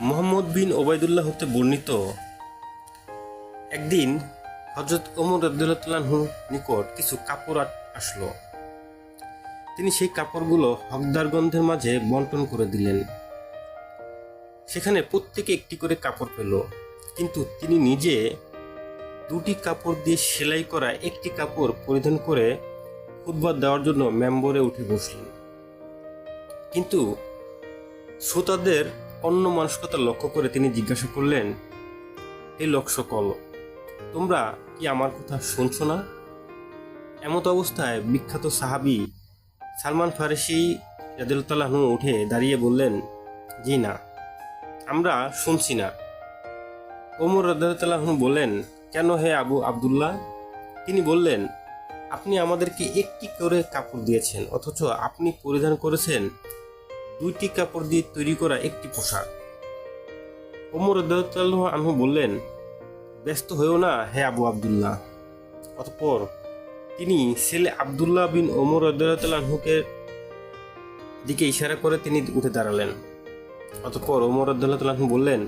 মোহাম্মদ বিন ওবায়দুল্লাহ হতে বর্ণিত একদিন হজরত ওমর রদুল্লাহু নিকট কিছু কাপড় আসলো। তিনি সেই কাপড়গুলো হকদার গন্ধের মাঝে বন্টন করে দিলেন। সেখানে প্রত্যেকে একটি করে কাপড় পেল, কিন্তু তিনি নিজে দুটি কাপড় দিয়ে সেলাই করা একটি কাপড় পরিধান করে খুতবা দেওয়ার জন্য মেম্বরে উঠে বসলেন। কিন্তু শ্রোতাদের অন্য মানসিকতা লক্ষ্য করে তিনি জিজ্ঞাসা করলেন, এই লোক সকল, তোমরা কি আমার কথা শুনছো না? এমত অবস্থায় বিখ্যাত সাহাবি সালমান ফারেসি রাদিল্লাহু উঠে দাঁড়িয়ে বললেন, জি না, আমরা শুনছি না। ওমর রাদিল্লাহু বললেন, কেন হে আবু আব্দুল্লাহ? তিনি বললেন, আপনি আমাদেরকে একটি করে কাপড় দিয়েছেন, অথচ আপনি পরিধান করেছেন দুইটি কাপড় দিয়ে তৈরি করা একটি পোশাক। ওমর রাদিয়াল্লাহু আনহু বললেন, ব্যস্ত হয়েও না হে আবু আব্দুল্লাহ। অতপর তিনি ছেলে আব্দুল্লাহ বিন ওমর রাদিয়াল্লাহুকে দিকে ইশারা করে তিনি উঠে দাঁড়ালেন। অতঃপর ওমর রাদিয়াল্লাহু বললেন,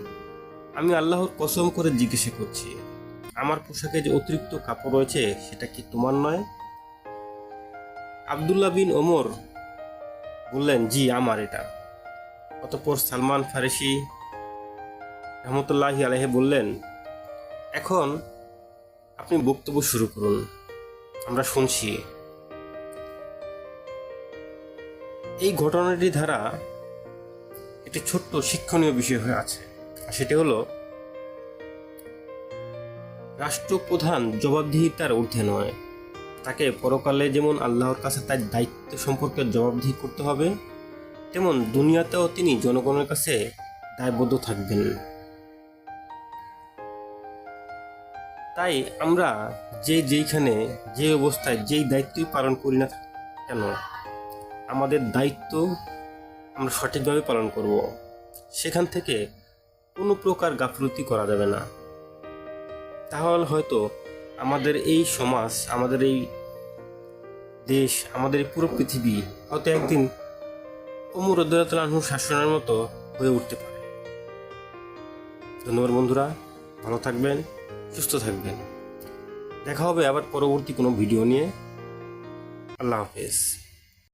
আমি আল্লাহর কসম করে জিজ্ঞাসা করছি, আমার পোশাকে যে অতিরিক্ত কাপড় রয়েছে সেটা কি তোমার নয়? আব্দুল্লাহ বিন ওমর বললেন, জি, আমার এটা। অতঃপর সালমান ফারেসি রহমতুল্লাহি আলহে বললেন, এখন আপনি বক্তব্য শুরু করুন, আমরা শুনছি। এই ঘটনাটি দ্বারা একটি ছোট্ট শিক্ষণীয় বিষয় হয়ে আছে সেটি হলো, রাষ্ট্রপ্রধান জবাবদিহিতার ঊর্ধ্বে নয়। তাকে পরকালে যেমন আল্লাহর কাছে তার দায়িত্ব সম্পর্কে জবাবদিহি করতে হবে, তেমন দুনিয়াতেও তিনি জনগণের কাছে দায়বদ্ধ থাকবেন। তাই আমরা যে যেইখানে, যে অবস্থায়, যেই দায়িত্বই পালন করি না কেন, আমাদের দায়িত্ব আমরা সঠিকভাবে পালন করব। সেখান থেকে কোনো প্রকার গাফলতি করা যাবে না। তাহলে হয়তো আমাদের এই সমাজ, আমাদের এই দেশ, আমাদের এই পুরো পৃথিবী হয়তো একদিন অমর উদ্দালানহুর শাসনের মতো হয়ে উঠতে পারে। ধন্যবাদ বন্ধুরা, ভালো থাকবেন, সুস্থ থাকবেন। দেখা হবে আবার পরবর্তী কোনো ভিডিও নিয়ে। আল্লাহ হাফেজ।